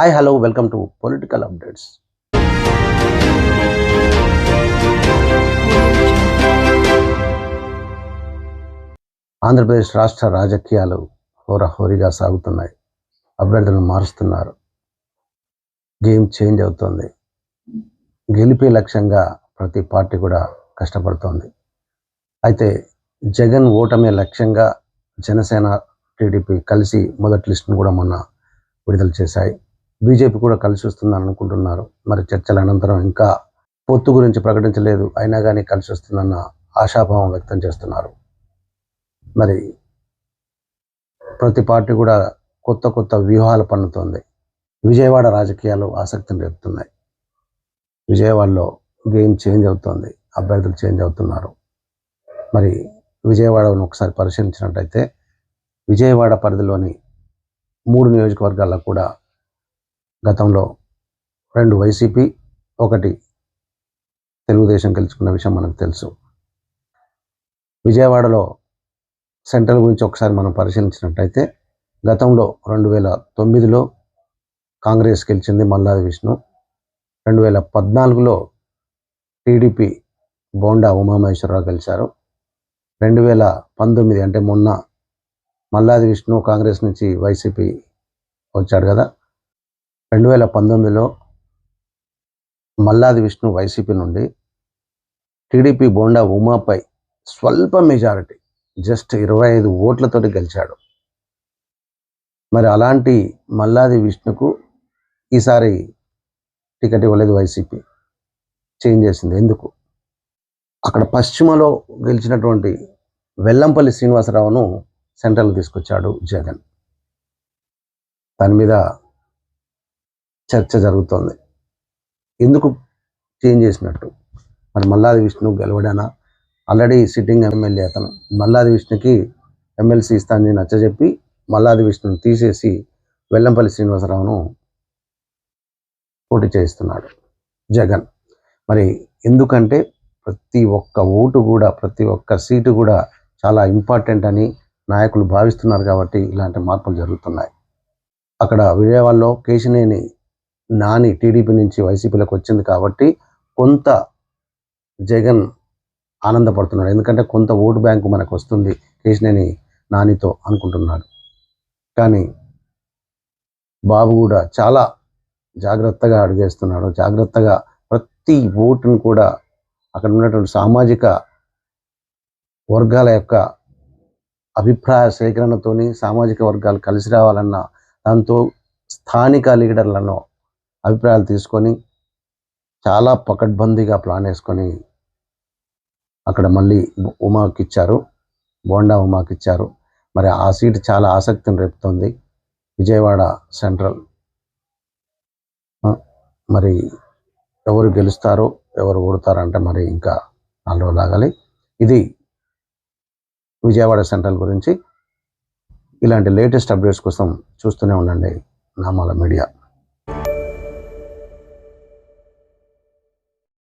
Hi hello welcome to political updates Andhra Pradesh రాష్ట్ర రాజకీయాలు హోరాహోరీగా సాగుతున్నాయి. అభ్యర్థులను మారుస్తున్నారు. గేమ్ చేంజ్ అవుతుంది. గెలిపే లక్ష్యంగా ప్రతి పార్టీ కూడా కష్టపడుతోంది. అయితే జగన్ ఓటమే లక్ష్యంగా జనసేన టీడీపీ కలిసి మొదటి లిస్టును కూడా మొన్న విడుదల చేశాయి. బీజేపీ కూడా కలిసి వస్తుందని అనుకుంటున్నారు. మరి చర్చల అనంతరం ఇంకా పొత్తు గురించి ప్రకటించలేదు. అయినా కానీ కలిసి వస్తుందన్న ఆశాభావం వ్యక్తం చేస్తున్నారు. మరి ప్రతి పార్టీ కూడా కొత్త కొత్త వ్యూహాలు పన్నుతోంది. విజయవాడ రాజకీయాలు ఆసక్తిని రేపుతున్నాయి. విజయవాడలో గేమ్ చేంజ్ అవుతోంది. అభ్యర్థులు చేంజ్ అవుతున్నారు. మరి విజయవాడను ఒకసారి పరిశీలించినట్టయితే విజయవాడ పరిధిలోని మూడు నియోజకవర్గాల్లో కూడా గతంలో రెండు వైసీపీ ఒకటి తెలుగుదేశం గెలుచుకున్న విషయం మనకు తెలుసు. విజయవాడలో సెంట్రల్ గురించి ఒకసారి మనం పరిశీలించినట్టయితే గతంలో రెండు వేల తొమ్మిదిలో కాంగ్రెస్ గెలిచింది మల్లాది విష్ణు. రెండు వేల పద్నాలుగులో టీడీపీ బోండా ఉమామహేశ్వరరావు గెలిచారు. రెండు వేల పంతొమ్మిది అంటే మొన్న మల్లాది విష్ణు కాంగ్రెస్ నుంచి వైసీపీ వచ్చాడు కదా. రెండు వేల పంతొమ్మిదిలో మల్లాది విష్ణు వైసీపీ నుండి టీడీపీ బోండా ఉమాపై స్వల్ప మెజారిటీ జస్ట్ ఇరవై ఐదు ఓట్లతోటి గెలిచాడు. మరి అలాంటి మల్లాది విష్ణుకు ఈసారి టికెట్ ఇవ్వలేదు వైసీపీ. చేంజ్ చేసింది. ఎందుకు? అక్కడ పశ్చిమలో గెలిచినటువంటి వెల్లంపల్లి శ్రీనివాసరావును సెంట్రల్ తీసుకొచ్చాడు జగన్. దాని మీద చర్చ జరుగుతోంది. ఎందుకు చేంజ్ చేసినట్టు? మరి మల్లాది విష్ణు గెలవడానా? ఆల్రెడీ సిట్టింగ్ ఎమ్మెల్యే అతను. మల్లాది విష్ణుకి ఎమ్మెల్సీ ఇస్తానని నచ్చజెప్పి మల్లాది విష్ణుని తీసేసి వెల్లంపల్లి శ్రీనివాసరావును పోటీ చేయిస్తున్నాడు జగన్. మరి ఎందుకంటే ప్రతి ఒక్క ఓటు కూడా ప్రతి ఒక్క సీటు కూడా చాలా ఇంపార్టెంట్ అని నాయకులు భావిస్తున్నారు కాబట్టి ఇలాంటి మార్పులు జరుగుతున్నాయి. అక్కడ విజయవాడలో కేశినేని నాని టీడీపీ నుంచి వైసీపీలోకి వచ్చింది కాబట్టి కొంత జగన్ ఆనందపడుతున్నాడు. ఎందుకంటే కొంత ఓటు బ్యాంకు మనకు వస్తుంది కేశినేని నానితో అనుకుంటున్నాడు. కానీ బాబు కూడా చాలా జాగ్రత్తగా అడిగేస్తున్నాడు. జాగ్రత్తగా ప్రతి ఓటును కూడా అక్కడ ఉన్నటువంటి సామాజిక వర్గాల యొక్క అభిప్రాయ సేకరణతోని సామాజిక వర్గాలు కలిసి రావాలన్న దాంతో స్థానిక లీడర్లను అభిప్రాయాలు తీసుకొని చాలా పకడ్బందీగా ప్లాన్ వేసుకొని అక్కడ మళ్ళీ ఉమాకి ఇచ్చారు బోండా ఉమాకి ఇచ్చారు మరి ఆ సీట్ చాలా ఆసక్తిని రేపుతోంది. విజయవాడ సెంట్రల్. మరి ఎవరు గెలుస్తారో ఎవరు ఓడతారంటే మరి ఇంకా నాలుగు రోజులు ఆగాలి. ఇది విజయవాడ సెంట్రల్ గురించి. ఇలాంటి లేటెస్ట్ అప్డేట్స్ కోసం చూస్తూనే ఉండండి. నామాల మీడియా.